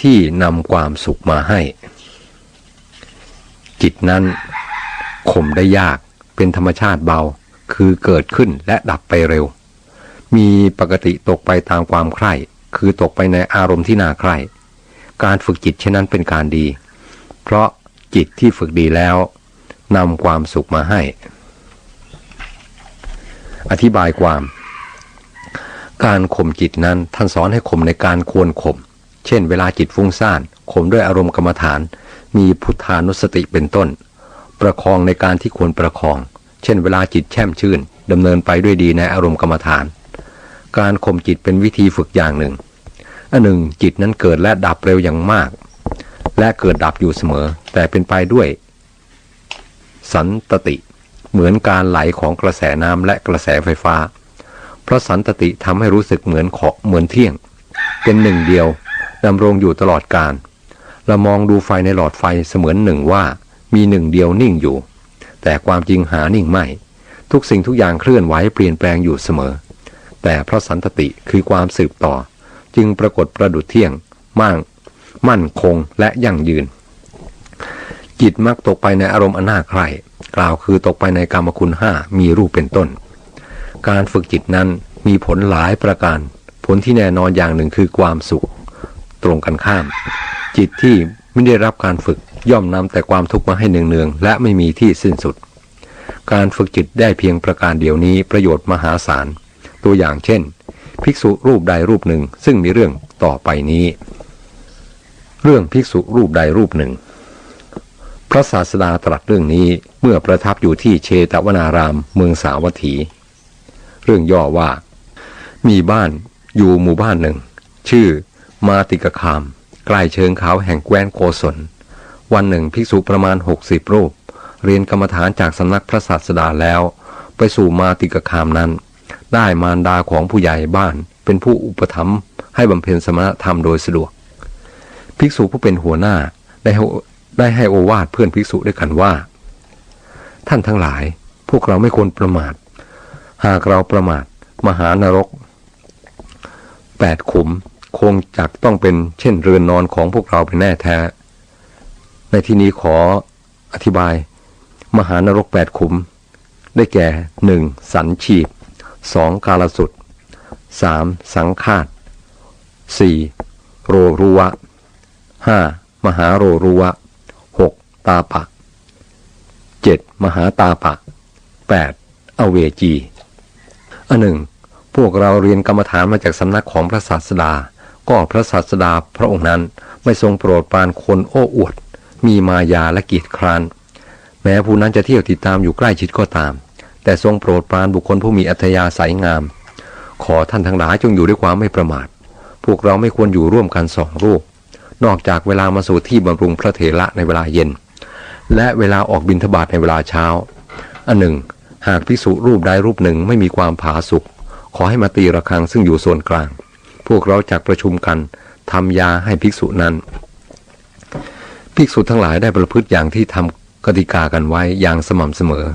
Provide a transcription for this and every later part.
ที่นำความสุขมาให้ จิตนั้นข่มได้ยากเป็นธรรมชาติเบาคือเกิดขึ้นและดับไปเร็ว มีปกติตกไปตามความใคร่ คือตกไปในอารมณ์ที่น่าใคร่ การฝึกจิตเช่นนั้นเป็นการดี เพราะจิตที่ฝึกดีแล้วนำความสุขมาให้ อธิบายความ การข่มจิตนั้นท่านสอนให้ข่มในการควรข่ม เช่น เวลาจิตฟุ้งซ่านข่มด้วยอารมณ์กรรมฐาน มีพุทธานุสติเป็นต้น ประคองในการที่ควรประคอง เช่น เวลาจิตแช่มชื่นดำเนินไปด้วยดีในอารมณ์กรรมฐาน การข่มจิตเป็นวิธีฝึกอย่างหนึ่งอันหนึ่งจิตนั้นเกิดและดับเร็วอย่างมาก และเกิดดับอยู่เสมอ แต่เป็นไปด้วย สันตติ เหมือนการไหลของกระแสน้ำและกระแสไฟฟ้า เพราะสันตติทำให้รู้สึกเหมือนขอเหมือนเที่ยง เป็นหนึ่งเดียว ดำรงอยู่ตลอดการเรามองดูไฟในหลอดไฟเสมือนหนึ่งว่า มีหนึ่งเดียวนิ่งอยู่ แต่ความจริงหานิ่งไม่ ทุกสิ่งทุกอย่างเคลื่อนไหวเปลี่ยนแปลงอยู่เสมอ แต่เพราะสันตติคือความสืบต่อ จึงปรากฏประดุจเที่ยง มั่ง มั่นคงและยั่งยืน จิตมักตกไปในอารมณ์อนาใคร่กล่าวคือตกไปในกรรมคุณห้ามีรูปเป็นต้น การฝึกจิตนั้นมีผลหลายประการ ผลที่แน่นอนอย่างหนึ่งคือความสุข ตรงกันข้าม จิตที่ไม่ได้รับการฝึกย่อมนำแต่ความทุกข์มาให้เนืองๆและไม่มีที่สิ้นสุด การฝึกจิตได้เพียงประการเดียวนี้ประโยชน์มหาศาล ตัวอย่างเช่น ภิกษุรูปใดรูปหนึ่งซึ่งมีเรื่องต่อไปนี้ เรื่องภิกษุรูปใดรูปหนึ่ง พระศาสดาตรัสเรื่องนี้เมื่อประทับอยู่ที่เชตวนารามเมืองสาวัตถี เรื่องย่อว่า มีบ้านอยู่หมู่บ้านหนึ่ง ชื่อ มาติกคาม ใกล้เชิงเขาแห่งแคว้นโกศล วันหนึ่งภิกษุประมาณหกสิบรูป เรียนกรรมฐานจากสำนักพระศาสดาแล้ว ไปสู่มาติกคามนั้น ได้มารดาของผู้ใหญ่บ้านเป็นผู้อุปถัมภ์ให้บำเพ็ญสมณธรรมโดยสะดวก ภิกษุผู้เป็นหัวหน้าได้ให้ได้ให้โอวาทเพื่อนภิกษุด้วยกันว่า ท่านทั้งหลาย พวกเราไม่ควรประมาท หากเราประมาท มหานรกแปดขุม คงจักต้องเป็นเช่นเรือนนอนของพวกเราเป็นแน่แท้ ในที่นี้ขออธิบาย มหานรกแปดขุม ได้แก่หนึ่งสันชีพสองกาลสุดสามสังคาตสี่โรรุวะห้ามหาโรรุวะหกตาปะเจ็ดมหาตาปะแปดอเวจีอันหนึ่งพวกเราเรียนกรรมฐานมาจากสำนักของพระศาสดา ก็พระศาสดาพระองค์นั้นไม่ทรงโปรดปรานคนโอ้อวด มีมายาและกีดครานแม้ผู้นั้นจะเที่ยวติดตามอยู่ใกล้ชิดก็ตาม แต่ทรงโปรดปรานบุคคลผู้มีอัธยาศัยงาม ขอท่านทั้งหลายจงอยู่ด้วยความไม่ประมาท พวกเราไม่ควรอยู่ร่วมกันสองรูป นอกจากเวลามาสู่ที่บำรุงพระเถระในเวลาเย็น และเวลาออกบิณฑบาตในเวลาเช้า อันหนึ่ง หากภิกษุรูปใดรูปหนึ่งไม่มีความผาสุกขอให้มาตีระฆังซึ่งอยู่ส่วนกลาง พวกเราจักประชุมกันทำยาให้ภิกษุนั้น ภิกษุทั้งหลายได้ประพฤติอย่างที่ทำกติกากันไว้อย่างสม่ำเสมอ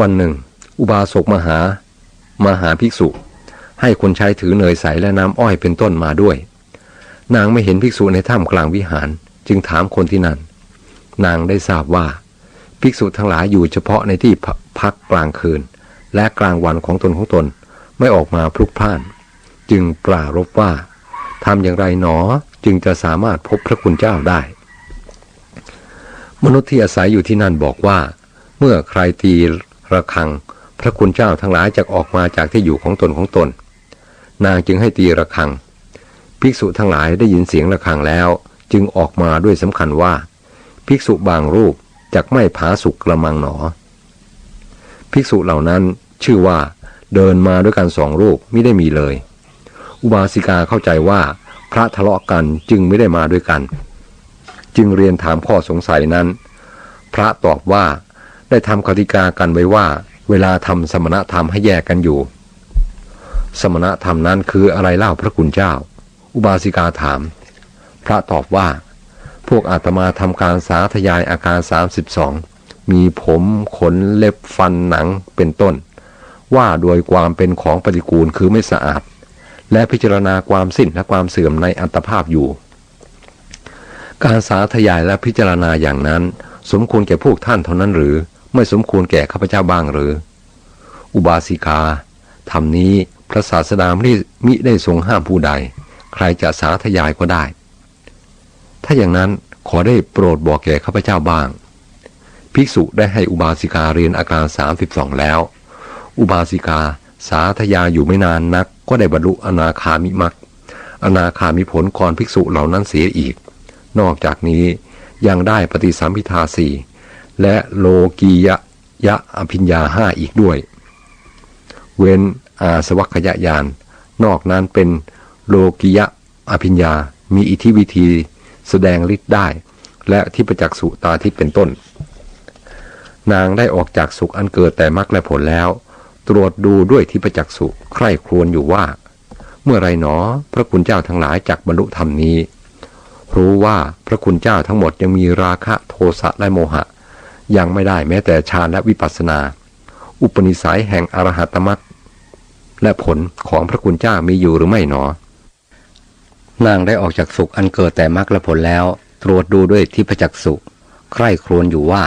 วันหนึ่ง อุบาสกมหามาหาภิกษุ ให้คนใช้ถือเนยใสและน้ำอ้อยเป็นต้นมาด้วย นางไม่เห็นภิกษุในถ้ำกลางวิหาร จึงถามคนที่นั่น นางได้ทราบว่า ภิกษุทั้งหลายอยู่เฉพาะในที่พักกลางคืน และกลางวันของตนของตน ไม่ออกมาพลุกพล่าน จึงปรารบว่าทำอย่างไรหนอจึงจะสามารถพบพระคุณเจ้าได้ มนุษย์ที่อาศัยอยู่ที่นั่นบอกว่า เมื่อใครตีระฆัง พระคุณเจ้าทั้งหลายจะออกมาจากที่อยู่ของตนของตน นางจึงให้ตีระฆัง ภิกษุทั้งหลายได้ยินเสียงระฆังแล้ว จึงออกมาด้วยสำคัญว่า ภิกษุบางรูปจักไม่ผาสุกกระมังหนอ ภิกษุเหล่านั้นชื่อว่า เดินมาด้วยกันสองรูปไม่ได้มีเลย อุบาสิกาเข้าใจว่าพระทะเลาะกันจึงไม่ได้มาด้วยกัน จึงเรียนถามข้อสงสัยนั้น พระตอบว่าได้ทำกติกากันไว้ว่า เวลาทำสมณธรรมให้แยกกันอยู่ สมณธรรมนั้นคืออะไรเล่าพระคุณเจ้า อุบาสิกาถาม พระตอบว่า พวกอาตมาทำการสาธยายอาการ 32 มีผมขนเล็บฟันหนังเป็นต้น ว่าโดยความเป็นของปฏิกูลคือไม่สะอาด และพิจารณาความสิ้นและความเสื่อมในอัตภาพอยู่ การสาธยายและพิจารณาอย่างนั้น สมควรแก่พวกท่านเท่านั้นหรือ ไม่สมควรแก่ข้าพเจ้าบ้างหรือ อุบาสิกาธรรมนี้พระศาสดาไม่มิได้ทรงห้ามผู้ใด ใครจะสาธยายก็ได้ ถ้าอย่างนั้นขอได้โปรดบอกแก่ข้าพเจ้าบ้าง ภิกษุได้ให้อุบาสิกาเรียนอาการ 32 แล้ว อุบาสิกา สาธยาอยู่ไม่นานนัก ก็ได้บรรลุอนาคามิมักอนาคามิผลก่อนภิกษุเหล่านั้นเสียอีก นอกจากนี้ยังได้ปฏิสัมพิทาสี่และโลกียะยะอภิญญาห้าอีกด้วย เว้นอาสวัคยญาณนอกนั้นเป็นโลกิยะอภิญญา มีอิทธิวิธีแสดงฤทธิ์ได้ และที่ประจักษ์สุตาทิพเป็นต้น นางได้ออกจากสุขอันเกิดแต่มรรคและผลแล้ว ตรวจดูด้วยที่ประจักษ์สุใคร่ครวญอยู่ว่า เมื่อไรหนอ พระคุณเจ้าทั้งหลายจากบรรลุธรรมนี้ รู้ว่าพระคุณเจ้าทั้งหมดยังมีราคะโทสะและโมหะ ยังไม่ได้แม้แต่ฌานและวิปัสสนา อุปนิสัยแห่งอรหัตมรรคและผลของพระคุณเจ้ามีอยู่หรือไม่หนอ นางได้ออกจากสุขอันเกิดแต่มรรคและผลแล้ว ตรวจดูด้วยที่ประจักษ์สุใคร่ครวญอยู่ว่า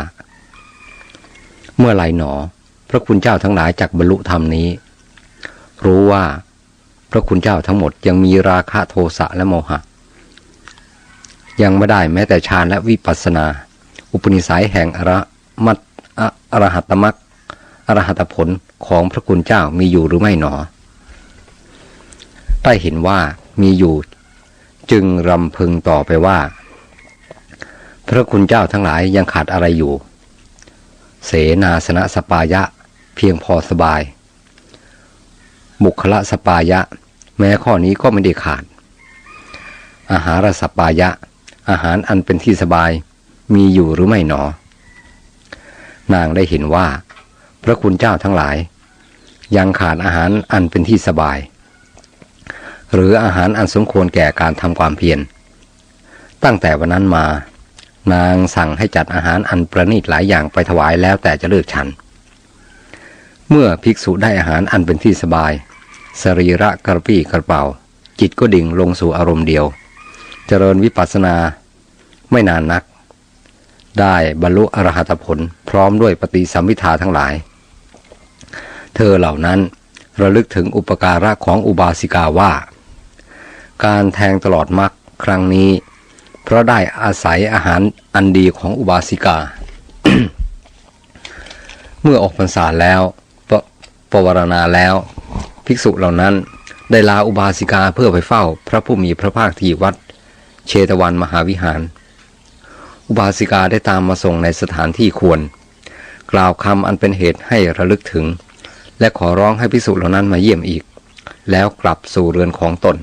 เมื่อไรหนอ พระคุณเจ้าทั้งหลายจากบรรลุธรรมนี้ รู้ว่าพระคุณเจ้าทั้งหมดยังมีราคะโทสะและโมหะ ยังไม่ได้แม้แต่ฌานและวิปัสสนา อุปนิสัยแห่งอรมัตอรหัตมรรคอรหัตผลของพระคุณเจ้ามีอยู่หรือไม่หนอ ได้เห็นว่ามีอยู่จึงรำพึงต่อไปว่า พระคุณเจ้าทั้งหลายยังขาดอะไรอยู่ เสนาสนะสปายะ เพียงพอสบายบุคละสปายะ แม้ข้อนี้ก็ไม่ได้ขาด อาหารสปายะ อาหารอันเป็นที่สบายมีอยู่หรือไม่หนอ นางได้เห็นว่า พระคุณเจ้าทั้งหลาย ยังขาดอาหารอันเป็นที่สบาย หรืออาหารอันสมควรแก่การทำความเพียรตั้งแต่วันนั้นมา นางสั่งให้จัดอาหารอันประณีตหลายอย่างไปถวายแล้วแต่จะเลือกฉัน เมื่อภิกษุได้อาหารอันเป็นที่สบาย สรีระกระปี้กระเป๋า จิตก็ดิ่งลงสู่อารมณ์เดียว เจริญวิปัสสนาไม่นานนัก ได้บรรลุอรหัตผลพร้อมด้วยปฏิสัมพิทาทั้งหลาย เธอเหล่านั้นระลึกถึงอุปการะของอุบาสิกาว่า การแทงตลอดมรรคครั้งนี้ เพราะได้อาศัยอาหารอันดีของอุบาสิกา เมื่อออกพรรษาแล้ว ปวารณาแล้ว ภิกษุเหล่านั้นได้ลาอุบาสิกาเพื่อไปเฝ้าพระผู้มีพระภาคที่วัด เชตวันมหาวิหาร อุบาสิกาได้ตามมาส่งในสถานที่ควร กล่าวคำอันเป็นเหตุให้ระลึกถึง และขอร้องให้ภิกษุเหล่านั้นมาเยี่ยมอีก แล้วกลับสู่เรือนของตน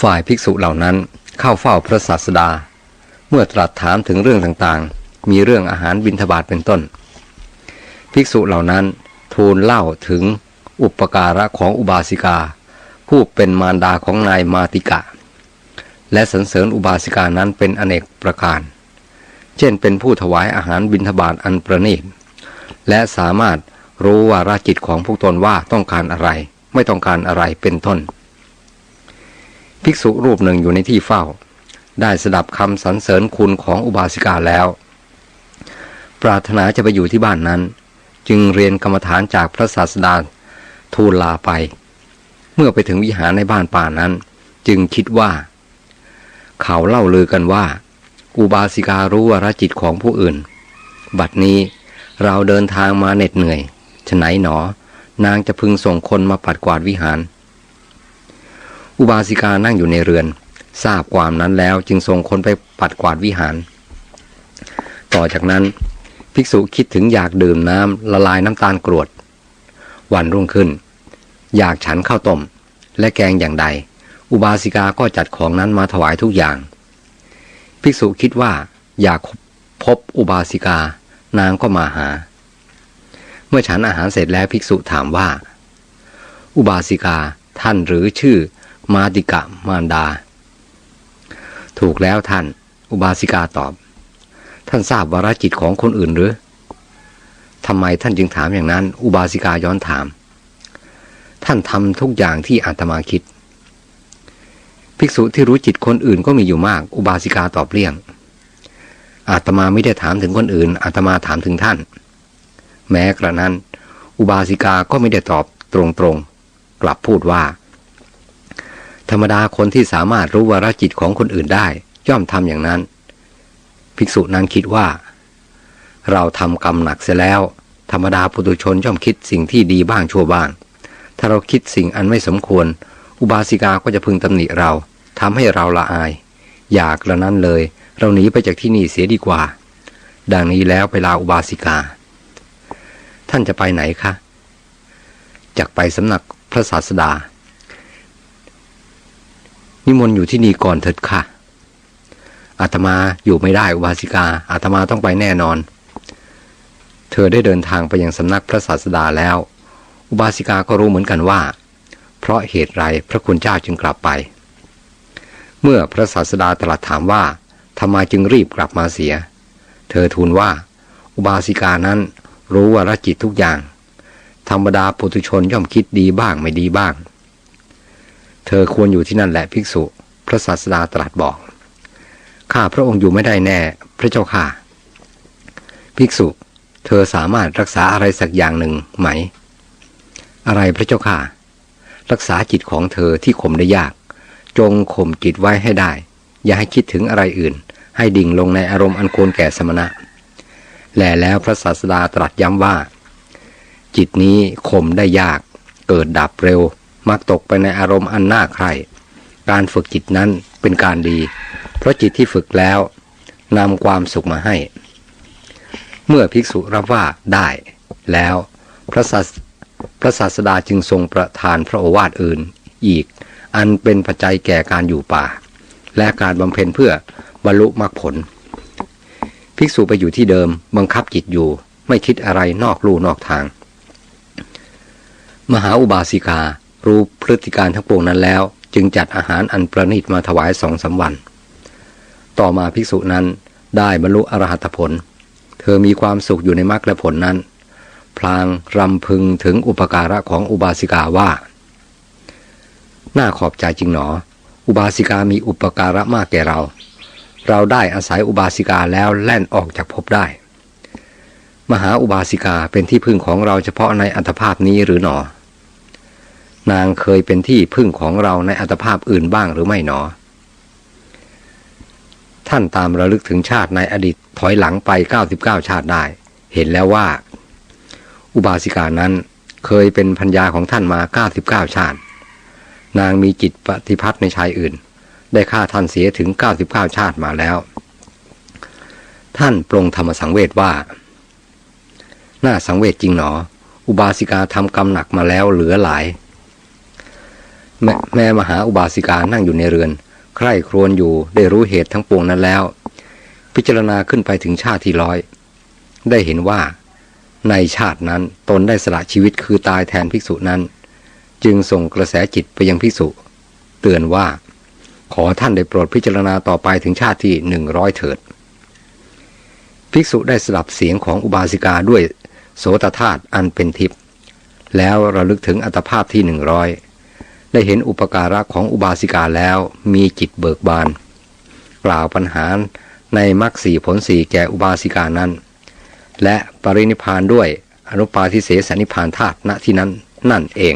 ฝ่ายภิกษุเหล่านั้นเข้าเฝ้าพระศาสดา เมื่อตรัสถามถึงเรื่องต่างๆ มีเรื่องอาหารบิณฑบาตเป็นต้น ภิกษุเหล่านั้นทูลเล่าถึงอุปการะของอุบาสิกา ผู้เป็นมารดาของนายมาติกะ และสรรเสริญอุบาสิกานั้นเป็นอเนกประการ เช่นเป็นผู้ถวายอาหารบิณฑบาตอันประณีตและสามารถรู้ว่าราจิตของพวกตนว่าต้องการอะไร ไม่ต้องการอะไรเป็นต้น ภิกษุรูปหนึ่งอยู่ในที่เฝ้า ได้สดับคำสรรเสริญคุณของอุบาสิกาแล้ว ปรารถนาจะไปอยู่ที่บ้านนั้น จึงเรียนกรรมฐานจากพระศาสดาทูลลาไป เมื่อไปถึงวิหารในบ้านป่านั้น จึงคิดว่า เขาเล่าลือกันว่า อุบาสิการู้วารจิตของผู้อื่น บัดนี้เราเดินทางมาเหน็ดเหนื่อยฉไหนหนอ นางจะพึงส่งคนมาปัดกวาดวิหาร อุบาสิกานั่งอยู่ในเรือน ทราบความนั้นแล้วจึงส่งคนไปปัดกวาดวิหาร ต่อจากนั้น ภิกษุคิดถึงอยากดื่มน้ำละลายน้ำตาลกรวด วันรุ่งขึ้น อยากฉันข้าวต้ม และแกงอย่างใด อุบาสิกาก็จัดของนั้นมาถวายทุกอย่าง ภิกษุคิดว่าอยากพบอุบาสิกานางก็มาหา เมื่อฉันอาหารเสร็จแล้วภิกษุถามว่า อุบาสิกาท่านหรือชื่อมาติกะมารดา ถูกแล้วท่าน อุบาสิกาตอบ ท่านทราบวาระจิตของคนอื่นหรือทำไมท่านจึงถามอย่างนั้น อุบาสิกาย้อนถาม ท่านทำทุกอย่างที่อาตมาคิด ภิกษุที่รู้จิตคนอื่นก็มีอยู่มาก อุบาสิกาตอบเลี่ยง อาตมาไม่ได้ถามถึงคนอื่น อาตมาถามถึงท่าน แม้กระนั้น อุบาสิกาก็ไม่ได้ตอบตรงๆ กลับพูดว่า ธรรมดาคนที่สามารถรู้วาระจิตของคนอื่นได้ ย่อมทำอย่างนั้น ภิกษุนั้นคิดว่า เราทำกรรมหนักเสียแล้ว ธรรมดาปุถุชนย่อมคิดสิ่งที่ดีบ้างชั่วบ้าง ถ้าเราคิดสิ่งอันไม่สมควร อุบาสิกาก็จะพึงตำหนิเราทำให้เราละอาย อยากละนั้นเลย เราหนีไปจากที่นี่เสียดีกว่า ดังนี้แล้วไปลาอุบาสิกา ท่านจะไปไหนคะจากไปสำนักพระศาสดา นิมนต์อยู่ที่นี่ก่อนเถิดค่ะ อาตมาอยู่ไม่ได้อุบาสิกาอาตมาต้องไปแน่นอน เธอได้เดินทางไปยังสำนักพระศาสดาแล้ว อุบาสิกาก็รู้เหมือนกันว่า เพราะเหตุไรพระคุณเจ้าจึงกลับไป เมื่อพระศาสดาตรัสถามว่าทำไมจึงรีบกลับมาเสีย เธอทูลว่า อุบาสิกานั้นรู้ว่าละจิตทุกอย่าง ธรรมดาปุถุชนย่อมคิดดีบ้างไม่ดีบ้าง เธอควรอยู่ที่นั่นแหละภิกษุ พระศาสดาตรัสบอก ข้าพระองค์อยู่ไม่ได้แน่ พระเจ้าค่ะ ภิกษุ เธอสามารถรักษาอะไรสักอย่างหนึ่งไหม อะไรพระเจ้าค่ะ รักษาจิตของเธอที่ข่มได้ยาก จงข่มจิตไว้ให้ได้ อย่าให้คิดถึงอะไรอื่น ให้ดิ่งลงในอารมณ์อันควรแก่สมณะ แลแล้วพระศาสดาตรัสย้ำว่า จิตนี้ข่มได้ยาก เกิดดับเร็ว มักตกไปในอารมณ์อันน่าใคร่การฝึกจิตนั้นเป็นการดี เพราะจิตที่ฝึกแล้วนำความสุขมาให้ เมื่อภิกษุรับว่าได้แล้วพระศาสพระศาสดาจึงทรงประทานพระโอวาทอื่นอีก อันเป็นปัจจัยแก่การอยู่ป่า และการบำเพ็ญเพื่อบรรลุมรรคผล ภิกษุไปอยู่ที่เดิมบังคับจิตอยู่ไม่คิดอะไรนอกลู่นอกทาง มหาอุบาสิกา รู้พฤติการทั้งปวงนั้นแล้ว จึงจัดอาหารอันประณีตมาถวายสองสาวัน ต่อมาภิกษุนั้นได้บรรลุอรหัตผล เธอมีความสุขอยู่ในมรรคและผลนั้น พลางรำพึงถึงอุปการะของอุบาสิกาว่า น่าขอบใจจริงหนอ อุบาสิกามีอุปการะมากแก่เรา เราได้อาศัยอุบาสิกาแล้วแล่นออกจากภพได้ มหาอุบาสิกาเป็นที่พึ่งของเราเฉพาะในอัตภาพนี้หรือหนอ นางเคยเป็นที่พึ่งของเราในอัตภาพอื่นบ้างหรือไม่หนอ ท่านตามระลึกถึงชาติในอดีตถอยหลังไป 99 ชาติได้ เห็นแล้วว่า อุบาสิกานั้นเคยเป็นพัญญาของท่านมา 99 ชาติ นางมีจิตปฏิพัทธ์ในชายอื่น ได้ฆ่าท่านเสียถึง 99 ชาติมาแล้ว ท่านปรงธรรมสังเวชว่า น่าสังเวชจริงหนอ อุบาสิกาทำกรรมหนักมาแล้วเหลือหลาย แมแม่มหาอุบาสิกานั่งอยู่ในเรือน ใคร่ครวญอยู่ได้รู้เหตุทั้งปวงนั้นแล้ว พิจารณาขึ้นไปถึงชาติที่ร้อย ได้เห็นว่า ในชาตินั้นตนได้สละชีวิตคือตายแทนภิกษุนั้น จึงส่งกระแสจิตไปยังภิกษุ เตือนว่า ขอท่านได้โปรดพิจารณาต่อไปถึงชาติที่หนึ่งร้อยเถิด ภิกษุได้สลับเสียงของอุบาสิกาด้วยโสตธาตุอันเป็นทิพย์แล้วระลึกถึงอัตภาพที่หนึ่งร้อย ได้เห็นอุปการะของอุบาสิกาแล้วมีจิตเบิกบาน กล่าวปัญหาในมรรคสีผลสีแก่อุบาสิกานั้น และปรินิพานด้วยอนุปาทิเสสนิพานธาตุณที่นั้นนั่นเอง